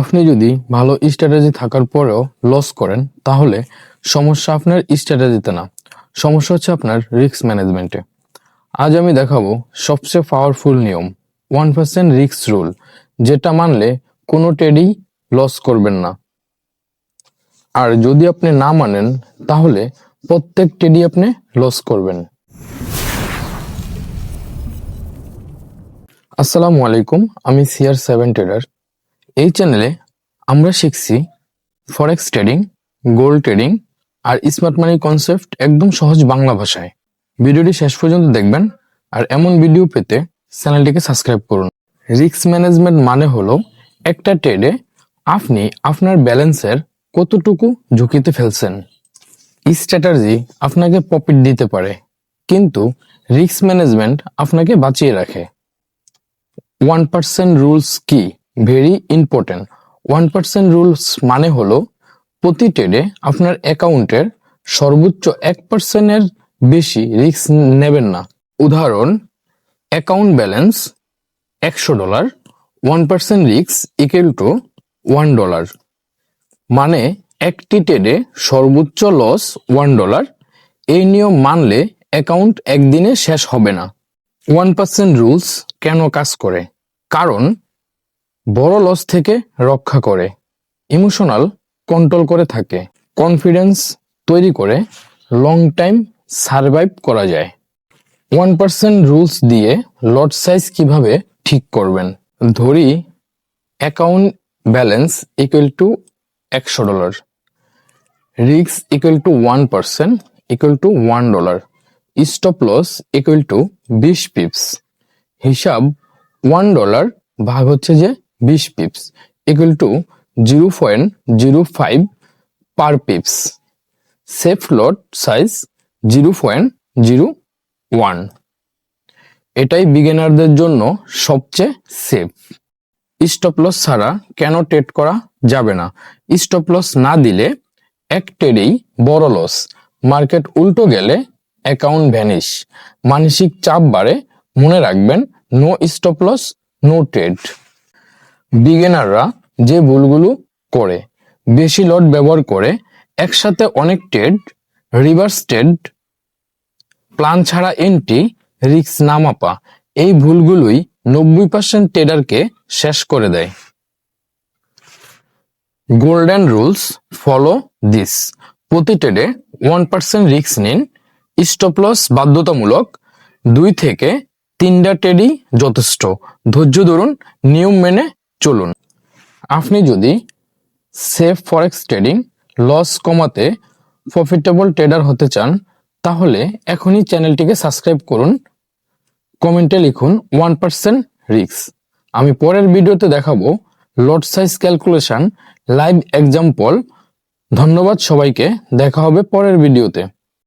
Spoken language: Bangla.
আপনি যদি ভালো স্ট্র্যাটেজি থাকার পরেও লস করেন, তাহলে সমস্যা আপনার স্ট্র্যাটেজিতে না। সমস্যা হচ্ছে আপনার রিস্ক ম্যানেজমেন্টে আজ আমি দেখাবো সবচেয়ে পাওয়ারফুল নিয়ম ওয়ান পার্সেন্ট রিস্ক রুল যেটা মানলে কোনো ট্রেডই লস করবেন না। আর যদি আপনি না মানেন, তাহলে প্রত্যেক ট্রেডই আপনি লস করবেন। আসসালামু আলাইকুম, আমি সিআর সেভেন ট্রেডার এই চ্যানেলে আমরা শিখছি ফরেক্স ট্রেডিং গোল্ড ট্রেডিং আর স্মার্ট মানি কনসেপ্ট একদম সহজ বাংলা ভাষায়। ভিডিওটি শেষ পর্যন্ত দেখবেন আর এমন ভিডিও পেতে চ্যানেলটিকে সাবস্ক্রাইব করুন। রিস্ক ম্যানেজমেন্ট মানে হলো একটা ট্রেডে আপনি আপনার ব্যালেন্সের কতটুকু ঝুঁকিতে ফেলছেন। স্ট্র্যাটাজি আপনাকে প্রফিট দিতে পারে, কিন্তু রিস্ক ম্যানেজমেন্ট আপনাকে বাঁচিয়ে রাখে। ওয়ান পার্সেন্ট রুলস কি? Very important one percent rules মানে হলো, প্রতি ট্রেডে আপনার অ্যাকাউন্টের সর্বোচ্চ এক পার্সেন্টের বেশি রিস্ক নেবেন না। উদাহরণ অ্যাকাউন্ট ব্যালেন্স একশো dollar one percent risk equal to one dollar মানে একটি ট্রেডে সর্বোচ্চ লস ওয়ান ডলার এই নিয়ম মানলে অ্যাকাউন্ট একদিনে শেষ হবে না। ওয়ান পার্সেন্ট রুলস কেন কাজ করে? কারণ বড় লস থেকে রক্ষা করে ইমোশনাল কন্ট্রোল করে থাকে কনফিডেন্স তৈরি করে লং টাইম সারভাইভ করা যায়। ওয়ান পার্সেন্ট রুলস দিয়ে লট সাইজ কীভাবে ঠিক করবেন? ধরি অ্যাকাউন্ট ব্যালেন্স ইকুয়াল টু একশো ডলার রিক্স equal to one percent equal to one dollar stop loss equal to বিশ পিপস হিসাব ওয়ান ডলার ভাগ হচ্ছে যে বিশ pips equal to zero point zero five per pips safe lot size zero point zero one এটাই বিগিনারদের জন্য সবচেয়ে সেফ স্টপ লস ছাড়া কেন ট্রেড করা যাবে না? স্টপ লস না দিলে এক ট্রেডেই বড় লস মার্কেট উল্টো গেলে অ্যাকাউন্ট ভ্যানিশ মানসিক চাপ বাড়ে। মনে রাখবেন no stop loss no trade বিগিনাররা যে ভুলগুলো করে, বেশি লট ব্যবহার করে, একসাথে অনেক ট্রেড রিভার্স ট্রেড প্ল্যান ছাড়া এন্ট্রি রিস্ক না মাপা, এই ভুলগুলোই নব্বই পার্সেন্ট ট্রেডারকে শেষ করে দেয়। গোল্ডেন রুলস ফলো দিস প্রতি ট্রেডে ওয়ান পার্সেন্ট রিস্ক নিন। স্টপ লস বাধ্যতামূলক। দুই থেকে তিনটা ট্রেডই যথেষ্ট। ধৈর্য ধরুন, নিয়ম মেনে চলুন। আপনি যদি সেফ ফরেক্স ট্রেডিং লস কমাতে প্রফিটেবল ট্রেডার হতে চান, তাহলে এখনই চ্যানেলটিকে সাবস্ক্রাইব করুন। কমেন্টে লিখুন ওয়ান পার্সেন্ট রিক্স আমি পরের ভিডিওতে দেখাবো lot size calculation live example ধন্যবাদ সবাইকে, দেখা হবে পরের ভিডিওতে।